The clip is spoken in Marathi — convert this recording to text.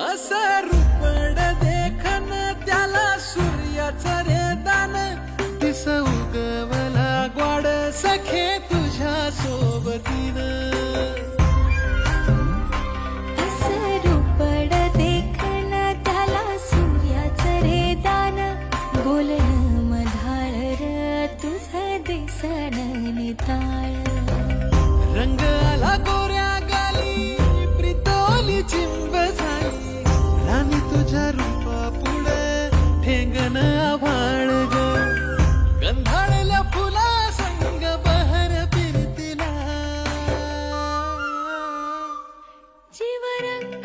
असं रुपड देखन त्याला सूर्याचं रे दान दिस उगवला ग्वाड सखे तुझ्या सोबतीनं. असं रूपड देखण त्याला सूर्याचं रे दान बोलणं मधाळ र तुझं निताळ. ठेंगण आभाळ ग. गंधाळल्या फुला संग बहर फिरतीला. जीवरंग